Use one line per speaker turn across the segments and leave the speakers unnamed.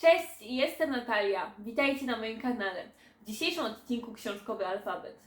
Cześć, jestem Natalia. Witajcie na moim kanale. W dzisiejszym odcinku Książkowy Alfabet.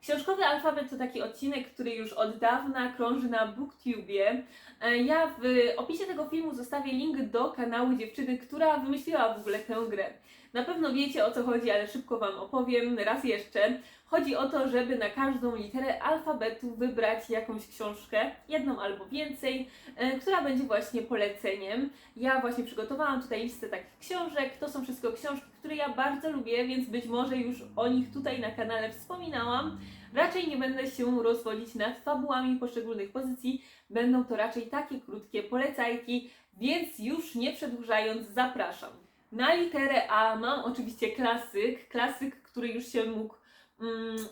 Książkowy Alfabet to taki odcinek, który już od dawna krąży na BookTubie. E, Ja w opisie tego filmu zostawię link do kanału dziewczyny, która wymyśliła w ogóle tę grę. Na pewno wiecie o co chodzi, ale szybko Wam opowiem raz jeszcze. Chodzi o to, żeby na każdą literę alfabetu wybrać jakąś książkę, jedną albo więcej, e, która będzie właśnie poleceniem. Ja właśnie przygotowałam tutaj listę takich książek. To są wszystko książki, które ja bardzo lubię, więc być może już o nich tutaj na kanale wspominałam. Raczej nie będę się rozwodzić nad fabułami poszczególnych pozycji. Będą to raczej takie krótkie polecajki, więc już nie przedłużając, zapraszam. Na literę A mam oczywiście klasyk, klasyk, który już się mógł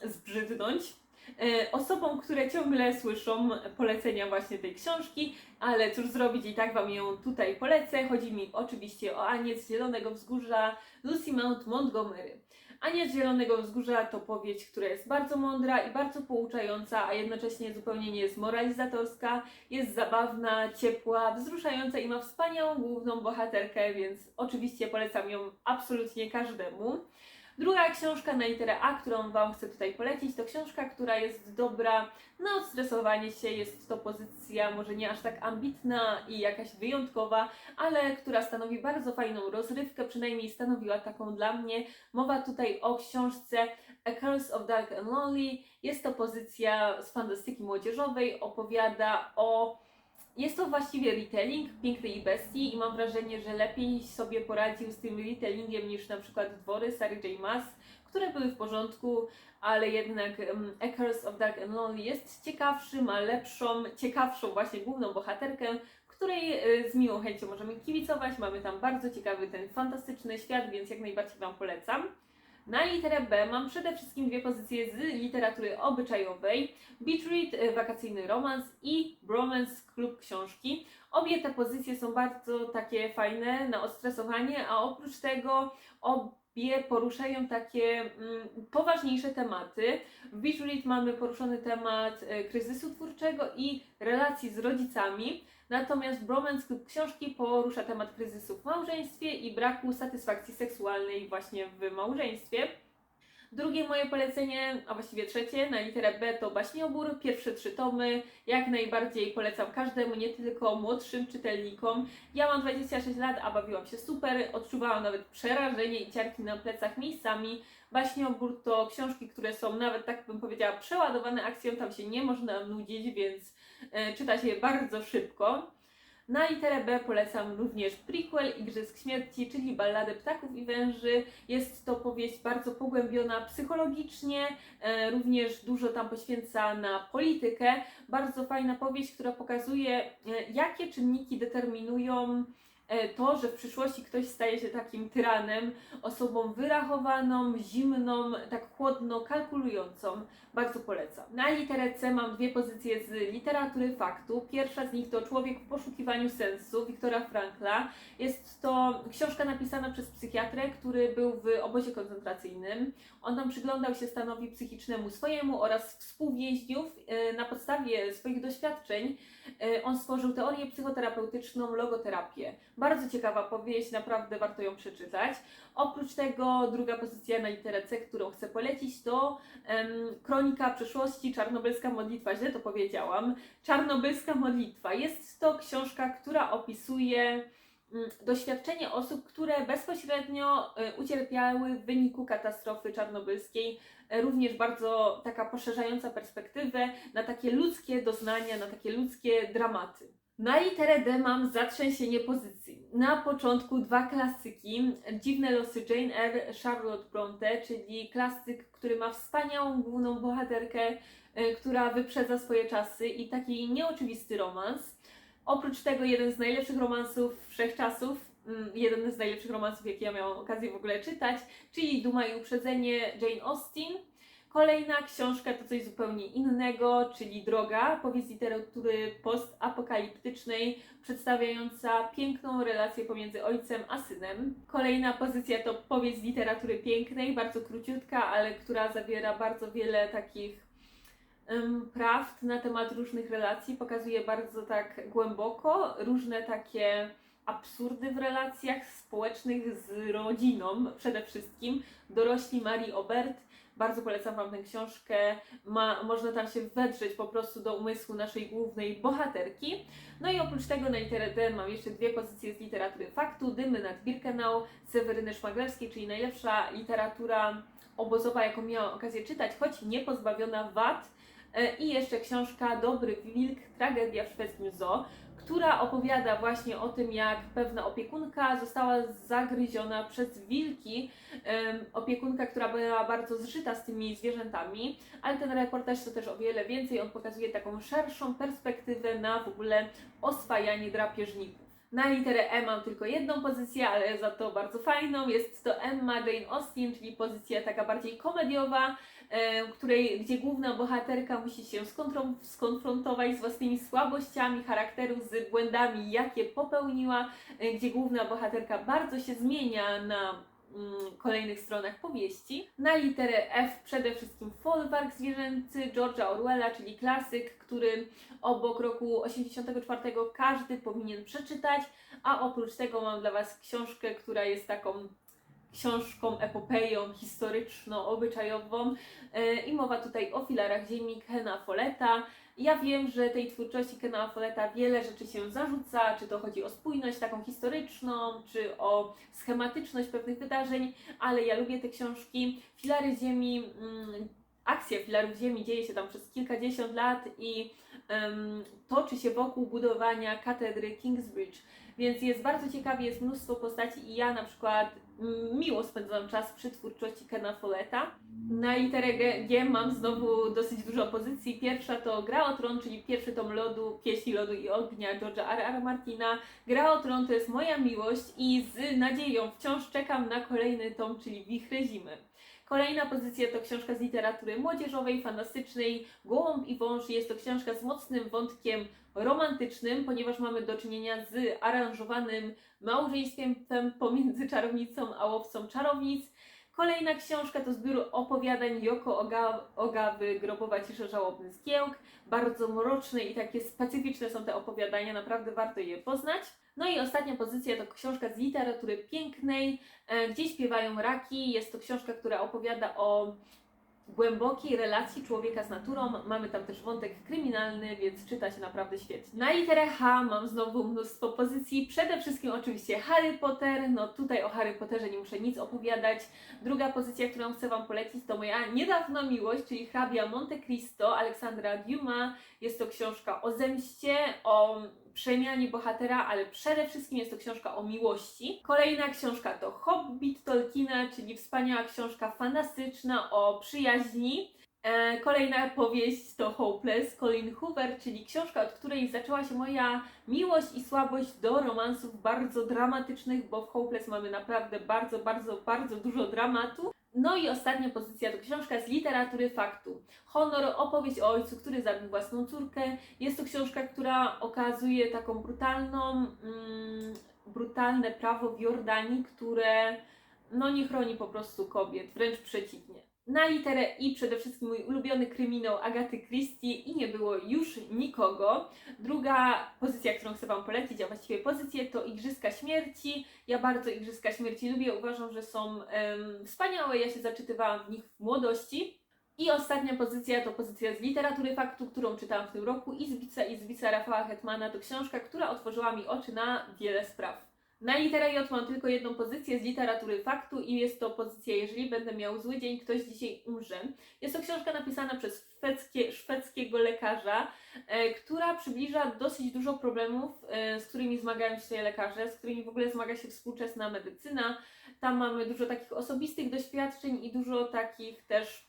zbrzydnąć. E, Osobom, które ciągle słyszą polecenia właśnie tej książki, ale cóż zrobić, i tak Wam ją tutaj polecę. Chodzi mi oczywiście o Anię z Zielonego Wzgórza, Lucy Mount Montgomery. Ania z Zielonego Wzgórza to powieść, która jest bardzo mądra i bardzo pouczająca, a jednocześnie zupełnie nie jest moralizatorska. Jest zabawna, ciepła, wzruszająca i ma wspaniałą główną bohaterkę, więc oczywiście polecam ją absolutnie każdemu. Druga książka na literę A, którą Wam chcę tutaj polecić, to książka, która jest dobra na odstresowanie się. Jest to pozycja może nie aż tak ambitna i jakaś wyjątkowa, ale która stanowi bardzo fajną rozrywkę, przynajmniej stanowiła taką dla mnie. Mowa tutaj o książce A Curse of Dark and Lonely. Jest to pozycja z fantastyki młodzieżowej, opowiada o jest to właściwie retelling Pięknej Bestii i mam wrażenie, że lepiej sobie poradził z tym retellingiem niż na przykład dwory Sary J. Maas, które były w porządku, ale jednak um, of Dark and Lonely jest ciekawszy, ma lepszą, ciekawszą właśnie główną bohaterkę, której y, z miłą chęcią możemy kibicować. Mamy tam bardzo ciekawy ten fantastyczny świat, więc jak najbardziej Wam polecam. Na literę B mam przede wszystkim dwie pozycje z literatury obyczajowej. Beach Read, y, wakacyjny romans i Bromance, klub książki. Obie te pozycje są bardzo takie fajne na odstresowanie, a oprócz tego obie poruszają takie mm, poważniejsze tematy. W Read mamy poruszony temat y, kryzysu twórczego i relacji z rodzicami. Natomiast Bromance Klub Książki porusza temat kryzysu w małżeństwie i braku satysfakcji seksualnej właśnie w małżeństwie. Drugie moje polecenie, a właściwie trzecie, na literę B to Baśniobór, pierwsze trzy tomy. Jak najbardziej polecam każdemu, nie tylko młodszym czytelnikom. Ja mam 26 lat, a bawiłam się super, odczuwałam nawet przerażenie i ciarki na plecach miejscami. Baśniobór to książki, które są nawet, tak bym powiedziała, przeładowane akcją, tam się nie można nudzić, więc e, czyta się je bardzo szybko. Na literę B polecam również prequel Igrzysk Śmierci, czyli Balladę Ptaków i Węży. Jest to powieść bardzo pogłębiona psychologicznie, e, również dużo tam poświęca na politykę. Bardzo fajna powieść, która pokazuje, e, jakie czynniki determinują to, że w przyszłości ktoś staje się takim tyranem, osobą wyrachowaną, zimną, tak chłodno, kalkulującą. Bardzo polecam. Na literę C mam dwie pozycje z literatury faktu. Pierwsza z nich to Człowiek w poszukiwaniu sensu Wiktora Frankla. Jest to książka napisana przez psychiatrę, który był w obozie koncentracyjnym. On tam przyglądał się stanowi psychicznemu swojemu oraz współwięźniów. E, Na podstawie swoich doświadczeń e, on stworzył teorię psychoterapeutyczną, logoterapię. Bardzo ciekawa powieść, naprawdę warto ją przeczytać. Oprócz tego druga pozycja na literę C, którą chcę polecić, to Kronika przeszłości, Czarnobylska modlitwa. Źle to powiedziałam. Czarnobylska modlitwa. Jest to książka, która opisuje mm, doświadczenie osób, które bezpośrednio e, ucierpiały w wyniku katastrofy czarnobylskiej. E, Również bardzo taka poszerzająca perspektywę na takie ludzkie doznania, na takie ludzkie dramaty. Na literę D mam zatrzęsienie pozycji. Na początku dwa klasyki. Dziwne losy Jane Eyre, Charlotte Bronte, czyli klasyk, który ma wspaniałą główną bohaterkę, e, która wyprzedza swoje czasy i taki nieoczywisty romans. Oprócz tego jeden z najlepszych romansów wszechczasów, mm, jeden z najlepszych romansów, jakie ja miałam okazję w ogóle czytać, czyli Duma i Uprzedzenie Jane Austen. Kolejna książka to coś zupełnie innego, czyli Droga, powieść literatury postapokaliptycznej, przedstawiająca piękną relację pomiędzy ojcem a synem. Kolejna pozycja to powieść literatury pięknej, bardzo króciutka, ale która zawiera bardzo wiele takich em, prawd na temat różnych relacji, pokazuje bardzo tak głęboko różne takie absurdy w relacjach społecznych z rodziną przede wszystkim. Dorośli Marii Obert. Bardzo polecam Wam tę książkę. Ma, można tam się wedrzeć po prostu do umysłu naszej głównej bohaterki. No i oprócz tego na literę D mam jeszcze dwie pozycje z literatury faktu. Dymy nad Birkenau Seweryny Szmaglerskiej, czyli najlepsza literatura obozowa, jaką miałam okazję czytać, choć nie pozbawiona wad. E, I jeszcze książka Dobry Wilk, tragedia w szwedzkim zoo, która opowiada właśnie o tym, jak pewna opiekunka została zagryziona przez wilki. Opiekunka, która była bardzo zżyta z tymi zwierzętami, ale ten reportaż to też o wiele więcej. On pokazuje taką szerszą perspektywę na w ogóle oswajanie drapieżników. Na literę E mam tylko jedną pozycję, ale za to bardzo fajną. Jest to Emma Jane Austen, czyli pozycja taka bardziej komediowa, której, gdzie główna bohaterka musi się skonfrontować z własnymi słabościami charakteru, z błędami, jakie popełniła, e, gdzie główna bohaterka bardzo się zmienia na mm, kolejnych stronach powieści. Na literę F przede wszystkim Folwark zwierzęcy George'a Orwella, czyli klasyk, który obok roku 84 każdy powinien przeczytać, a oprócz tego mam dla Was książkę, która jest taką książką, epopeją historyczno-obyczajową E, i mowa tutaj o filarach ziemi Kena Folletta. Ja wiem, że tej twórczości Kena Folletta wiele rzeczy się zarzuca, czy to chodzi o spójność taką historyczną, czy o schematyczność pewnych wydarzeń, ale ja lubię te książki. Filary ziemi, mm, akcja filarów ziemi dzieje się tam przez kilkadziesiąt lat i toczy się wokół budowania katedry Kingsbridge, więc jest bardzo ciekawie, jest mnóstwo postaci i ja na przykład mm, miło spędzam czas przy twórczości Kena Folletta. Na literę G, mam znowu dosyć dużo pozycji. Pierwsza to Gra o Tron, czyli pierwszy tom lodu, Pieśni Lodu i Ognia George'a R. R. Martina. Gra o Tron to jest moja miłość i z nadzieją wciąż czekam na kolejny tom, czyli Wichry Zimy. Kolejna pozycja to książka z literatury młodzieżowej, fantastycznej, Gołąb i Wąż. Jest to książka z mocnym wątkiem romantycznym, ponieważ mamy do czynienia z aranżowanym małżeństwem pomiędzy czarownicą a łowcą czarownic. Kolejna książka to zbiór opowiadań Joko Oga, Ogawy Grobowa Cisza Żałobny Zgiełk. Bardzo mroczne i takie specyficzne są te opowiadania, naprawdę warto je poznać. No i ostatnia pozycja to książka z literatury pięknej, e, gdzie śpiewają raki. Jest to książka, która opowiada o głębokiej relacji człowieka z naturą. Mamy tam też wątek kryminalny, więc czyta się naprawdę świetnie. Na literę H mam znowu mnóstwo pozycji. Przede wszystkim oczywiście Harry Potter. No tutaj o Harry Potterze nie muszę nic opowiadać. Druga pozycja, którą chcę Wam polecić, to moja niedawna miłość, czyli hrabia Monte Cristo Aleksandra Dumas. Jest to książka o zemście, o przemianie bohatera, ale przede wszystkim jest to książka o miłości. Kolejna książka to Hobbit Tolkiena, czyli wspaniała książka fantastyczna o przyjaźni. E, Kolejna powieść to Hopeless Colin Hoover, czyli książka, od której zaczęła się moja miłość i słabość do romansów bardzo dramatycznych, bo w Hopeless mamy naprawdę bardzo, bardzo, bardzo dużo dramatu. No i ostatnia pozycja to książka z literatury faktu. Honor, opowieść o ojcu, który zabił własną córkę. Jest to książka, która okazuje taką brutalną, mm, brutalne prawo w Jordanii, które no nie chroni po prostu kobiet, wręcz przeciwnie. Na literę I przede wszystkim mój ulubiony kryminał Agaty Christie i nie było już nikogo. Druga pozycja, którą chcę Wam polecić, a właściwie pozycję, to Igrzyska Śmierci. Ja bardzo Igrzyska Śmierci lubię, uważam, że są em, wspaniałe. Ja się zaczytywałam w nich w młodości. I ostatnia pozycja to pozycja z literatury faktu, którą czytałam w tym roku. Izbica, Izbica Rafała Hetmana to książka, która otworzyła mi oczy na wiele spraw. Na literę J mam tylko jedną pozycję z literatury faktu i jest to pozycja Jeżeli będę miał zły dzień, ktoś dzisiaj umrze. Jest to książka napisana przez szwedzkie, szwedzkiego lekarza, e, która przybliża dosyć dużo problemów, e, z którymi zmagają się lekarze, z którymi w ogóle zmaga się współczesna medycyna. Tam mamy dużo takich osobistych doświadczeń i dużo takich też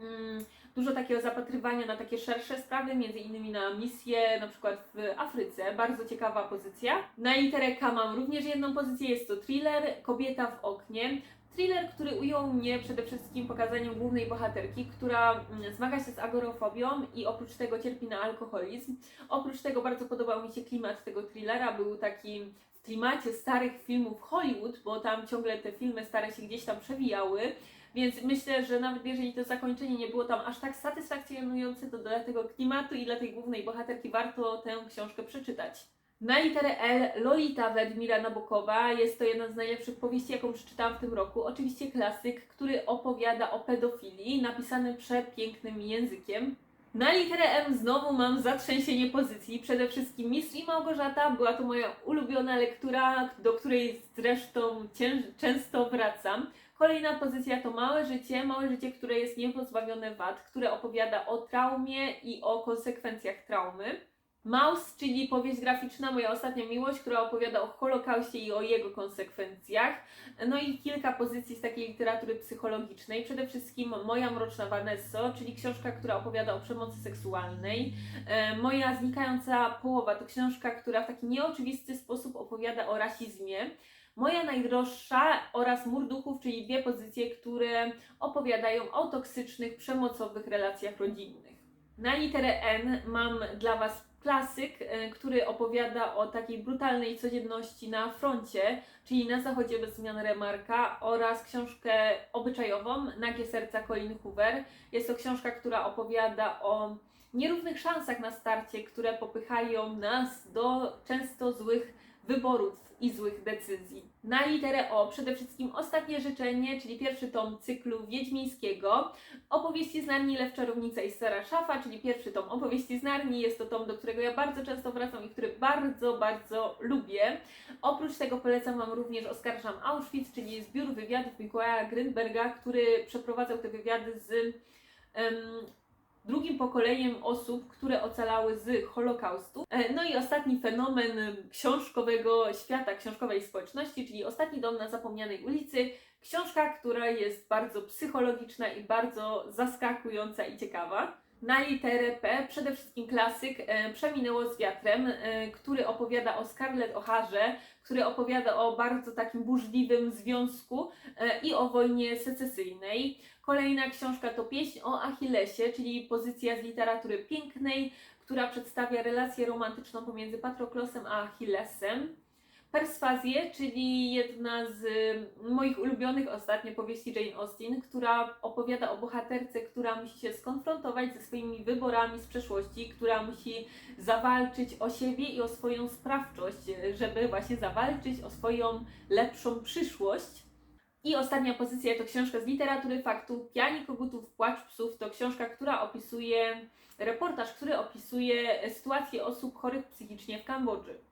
mm, dużo takiego zapatrywania na takie szersze sprawy, między innymi na misje na przykład w Afryce. Bardzo ciekawa pozycja. Na literę K mam również jedną pozycję, jest to thriller Kobieta w oknie. Thriller, który ujął mnie przede wszystkim pokazaniem głównej bohaterki, która mm, zmaga się z agorofobią i oprócz tego cierpi na alkoholizm. Oprócz tego bardzo podobał mi się klimat tego thrillera, był taki w klimacie starych filmów Hollywood, bo tam ciągle te filmy stare się gdzieś tam przewijały. Więc myślę, że nawet jeżeli to zakończenie nie było tam aż tak satysfakcjonujące, to dla tego klimatu i dla tej głównej bohaterki warto tę książkę przeczytać. Na literę L Lolita Wladimira Nabokowa jest to jedna z najlepszych powieści, jaką przeczytałam w tym roku. Oczywiście klasyk, który opowiada o pedofilii, napisany przepięknym językiem. Na literę M znowu mam zatrzęsienie pozycji. Przede wszystkim Mistrz i Małgorzata była to moja ulubiona lektura, do której zresztą cię- często wracam. Kolejna pozycja to Małe Życie. Małe Życie, które jest niepozbawione wad, które opowiada o traumie i o konsekwencjach traumy. Maus, czyli powieść graficzna, moja ostatnia miłość, która opowiada o Holokauście i o jego konsekwencjach. No i kilka pozycji z takiej literatury psychologicznej. Przede wszystkim Moja mroczna Vanesso, czyli książka, która opowiada o przemocy seksualnej. E, Moja znikająca połowa to książka, która w taki nieoczywisty sposób opowiada o rasizmie. Moja najdroższa oraz Mur Duchów, czyli dwie pozycje, które opowiadają o toksycznych, przemocowych relacjach rodzinnych. Na literę N mam dla Was klasyk, e, który opowiada o takiej brutalnej codzienności na froncie, czyli na zachodzie bez zmian Remarka oraz książkę obyczajową Nagie serca Colin Hoover. Jest to książka, która opowiada o nierównych szansach na starcie, które popychają nas do często złych wyborów i złych decyzji. Na literę O przede wszystkim Ostatnie Życzenie, czyli pierwszy tom cyklu wiedźmińskiego. Opowieści z Narni, Lew, Czarownica i Stara Szafa, czyli pierwszy tom opowieści z Narni. Jest to tom, do którego ja bardzo często wracam i który bardzo, bardzo lubię. Oprócz tego polecam Wam również Oskarżam Auschwitz, czyli zbiór wywiadów Mikołaja Grynberga, który przeprowadzał te wywiady z drugim pokoleniem osób, które ocalały z Holokaustu. E, No i ostatni fenomen książkowego świata, książkowej społeczności, czyli Ostatni dom na zapomnianej ulicy. Książka, która jest bardzo psychologiczna i bardzo zaskakująca i ciekawa. Na literę P przede wszystkim klasyk e, Przeminęło z wiatrem, e, który opowiada o Scarlett O'Harze, który opowiada o bardzo takim burzliwym związku e, i o wojnie secesyjnej. Kolejna książka to Pieśń o Achillesie, czyli pozycja z literatury pięknej, która przedstawia relację romantyczną pomiędzy Patroklosem a Achillesem. Perswazję, czyli jedna z moich ulubionych ostatnio powieści Jane Austen, która opowiada o bohaterce, która musi się skonfrontować ze swoimi wyborami z przeszłości, która musi zawalczyć o siebie i o swoją sprawczość, żeby właśnie zawalczyć o swoją lepszą przyszłość. I ostatnia pozycja to książka z literatury faktu Piani kogutów, płacz psów. To książka, która opisuje, reportaż, który opisuje sytuację osób chorych psychicznie w Kambodży.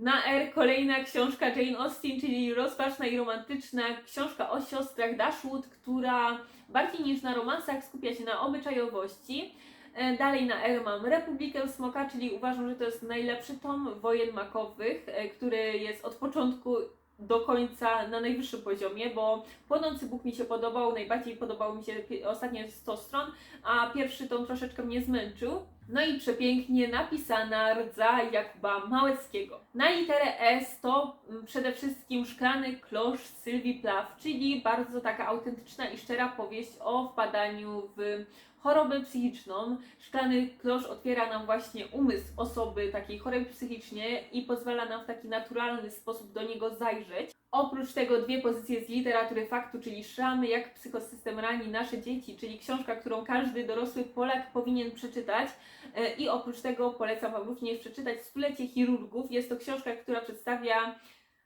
Na R kolejna książka Jane Austen, czyli rozważna i romantyczna książka o siostrach Dashwood, która bardziej niż na romansach skupia się na obyczajowości. E, Dalej na R mam Republikę Smoka, czyli uważam, że to jest najlepszy tom wojen makowych, e, który jest od początku do końca na najwyższym poziomie, bo Płonący Bóg mi się podobał, najbardziej podobało mi się ostatnie 100 stron, a pierwszy tom troszeczkę mnie zmęczył. No i przepięknie napisana rdza Jakuba Małeckiego. Na literę S to mm, przede wszystkim Szklany Klosz Sylwii Plaw, czyli bardzo taka autentyczna i szczera powieść o wpadaniu w chorobę psychiczną. Szklany klosz otwiera nam właśnie umysł osoby takiej chorej psychicznie i pozwala nam w taki naturalny sposób do niego zajrzeć. Oprócz tego dwie pozycje z literatury faktu, czyli Szramy, jak psychosystem rani nasze dzieci, czyli książka, którą każdy dorosły Polak powinien przeczytać. E, I oprócz tego polecam Wam również przeczytać Stulecie chirurgów. Jest to książka, która przedstawia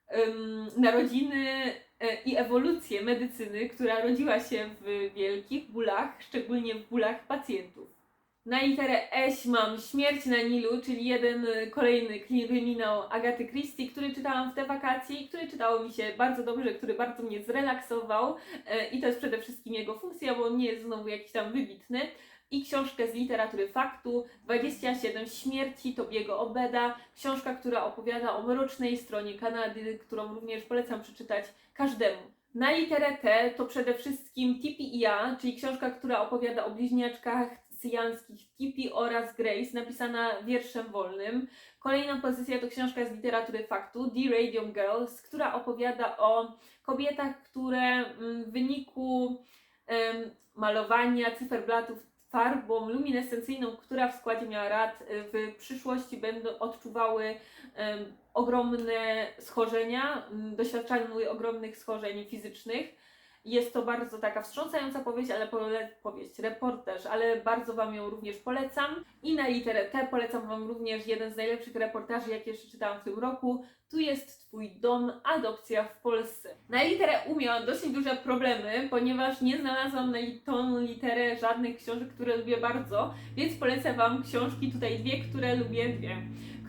em, narodziny e, i ewolucję medycyny, która rodziła się w wielkich bólach, szczególnie w bólach pacjentów. Na literę Eś mam Śmierć na Nilu, czyli jeden y, kolejny kryminał Agaty Christie, który czytałam w te wakacje i który czytało mi się bardzo dobrze, który bardzo mnie zrelaksował e, i to jest przede wszystkim jego funkcja, bo on nie jest znowu jakiś tam wybitny. I książkę z literatury faktu 27 śmierci Tobiego Obeda, książka, która opowiada o mrocznej stronie Kanady, którą również polecam przeczytać każdemu. Na literę T to przede wszystkim Tipi i ja, czyli książka, która opowiada o bliźniaczkach cyjanskich Tipi oraz Grace, napisana wierszem wolnym. Kolejna pozycja to książka z literatury faktu The Radium Girls, która opowiada o kobietach, które mm, w wyniku malowania cyferblatów farbą luminescencyjną, która w składzie miała rad, y, w przyszłości będą odczuwały ogromne schorzenia, doświadczały ogromnych schorzeń fizycznych Jest to bardzo taka wstrząsająca powieść, ale pole, powieść, reportaż, ale bardzo Wam ją również polecam. I na literę T polecam Wam również jeden z najlepszych reportaży, jakie czytałam w tym roku. Tu jest Twój dom, adopcja w Polsce. Na literę U miałam dosyć duże problemy, ponieważ nie znalazłam na tą literę żadnych książek, które lubię bardzo, więc polecę Wam książki, tutaj dwie, które lubię, dwie,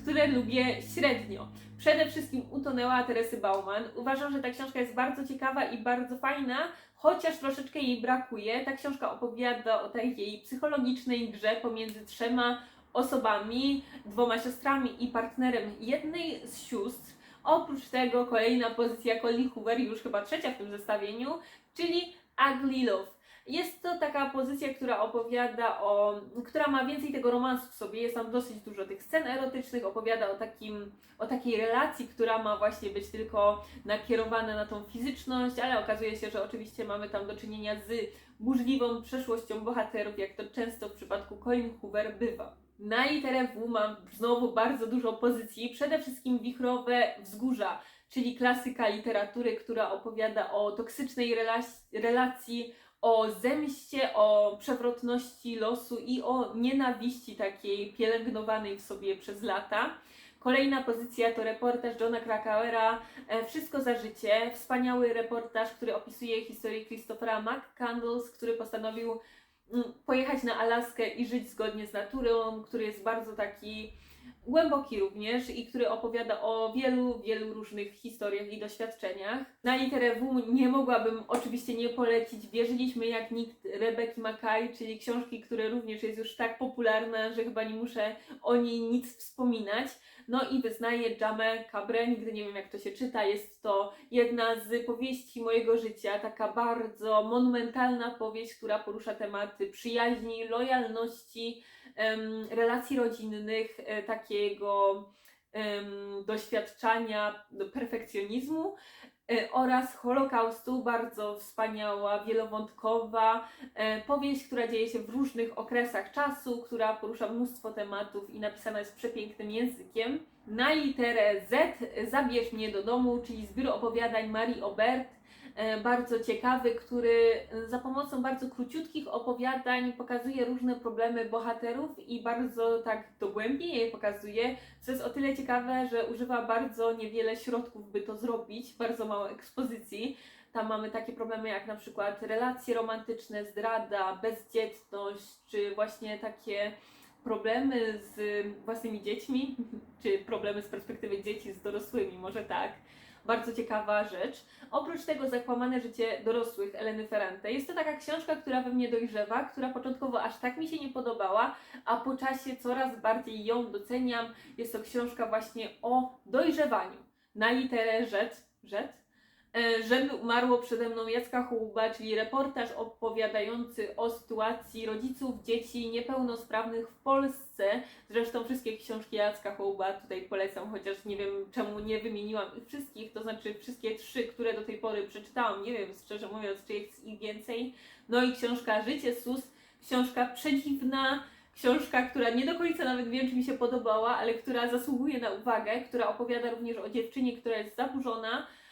które lubię średnio. Przede wszystkim Utonęła Teresy Bauman. Uważam, że ta książka jest bardzo ciekawa i bardzo fajna, chociaż troszeczkę jej brakuje. Ta książka opowiada o takiej psychologicznej grze pomiędzy trzema osobami, dwoma siostrami i partnerem jednej z sióstr. Oprócz tego kolejna pozycja Colin Hoover, już chyba trzecia w tym zestawieniu, czyli Ugly Love. Jest to taka pozycja, która opowiada o, która ma więcej tego romansu w sobie, jest tam dosyć dużo tych scen erotycznych, opowiada o, takim, o takiej relacji, która ma właśnie być tylko nakierowana na tą fizyczność, ale okazuje się, że oczywiście mamy tam do czynienia z burzliwą przeszłością bohaterów, jak to często w przypadku Colin Hoover bywa. Na literę W mam znowu bardzo dużo pozycji, przede wszystkim wichrowe wzgórza, czyli klasyka literatury, która opowiada o toksycznej relacji, relacji o zemście, o przewrotności losu i o nienawiści takiej pielęgnowanej w sobie przez lata. Kolejna pozycja to reportaż Johna Krakauera e, Wszystko za życie. Wspaniały reportaż, który opisuje historię Christophera McCandles, który postanowił mm, pojechać na Alaskę i żyć zgodnie z naturą, który jest bardzo taki głęboki również i który opowiada o wielu, wielu różnych historiach i doświadczeniach. Na literę W nie mogłabym oczywiście nie polecić Wierzyliśmy jak nikt Rebeki Mackay, czyli książki, które również jest już tak popularna, że chyba nie muszę o niej nic wspominać. No i wyznaję Jamę Cabré, nigdy nie wiem jak to się czyta, jest to jedna z powieści mojego życia, taka bardzo monumentalna powieść, która porusza tematy przyjaźni, lojalności, relacji rodzinnych, e, takiego doświadczania do perfekcjonizmu e, oraz Holokaustu, bardzo wspaniała, wielowątkowa e, powieść, która dzieje się w różnych okresach czasu, która porusza mnóstwo tematów i napisana jest przepięknym językiem. Na literę Z Zabierz mnie do domu, czyli zbiór opowiadań Marii Obert, bardzo ciekawy, który za pomocą bardzo króciutkich opowiadań pokazuje różne problemy bohaterów i bardzo tak dogłębnie je pokazuje, co jest o tyle ciekawe, że używa bardzo niewiele środków, by to zrobić, bardzo mało ekspozycji. Tam mamy takie problemy jak na przykład relacje romantyczne, zdrada, bezdzietność, czy właśnie takie problemy z własnymi dziećmi, czy problemy z perspektywy dzieci z dorosłymi, może tak. Bardzo ciekawa rzecz. Oprócz tego Zakłamane życie dorosłych Eleny Ferrante. Jest to taka książka, która we mnie dojrzewa, która początkowo aż tak mi się nie podobała, a po czasie coraz bardziej ją doceniam. Jest to książka właśnie o dojrzewaniu. Na literę rzecz, rzecz żeby umarło przede mną Jacka Hołuba, czyli reportaż opowiadający o sytuacji rodziców dzieci niepełnosprawnych w Polsce. Zresztą wszystkie książki Jacka Hołuba tutaj polecam, chociaż nie wiem czemu nie wymieniłam ich wszystkich, to znaczy wszystkie trzy, które do tej pory przeczytałam, nie wiem szczerze mówiąc, czy jest ich więcej. No i książka Życie Sus, książka przedziwna, książka, która nie do końca nawet wiem, czy mi się podobała, ale która zasługuje na uwagę, która opowiada również o dziewczynie, która jest zaburzona, e,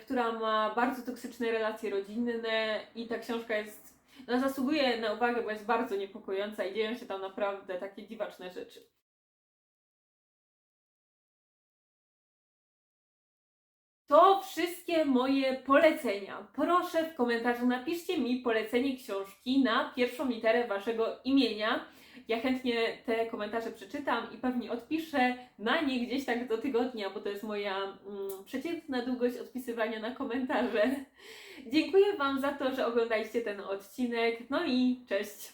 która ma bardzo toksyczne relacje rodzinne i ta książka jest, no zasługuje na uwagę, bo jest bardzo niepokojąca i dzieją się tam naprawdę takie dziwaczne rzeczy. To wszystkie moje polecenia. Proszę w komentarzu napiszcie mi polecenie książki na pierwszą literę waszego imienia. Ja chętnie te komentarze przeczytam i pewnie odpiszę na nie gdzieś tak do tygodnia, bo to jest moja mm, przeciętna długość odpisywania na komentarze. Dziękuję Wam za to, że oglądaliście ten odcinek. No i cześć!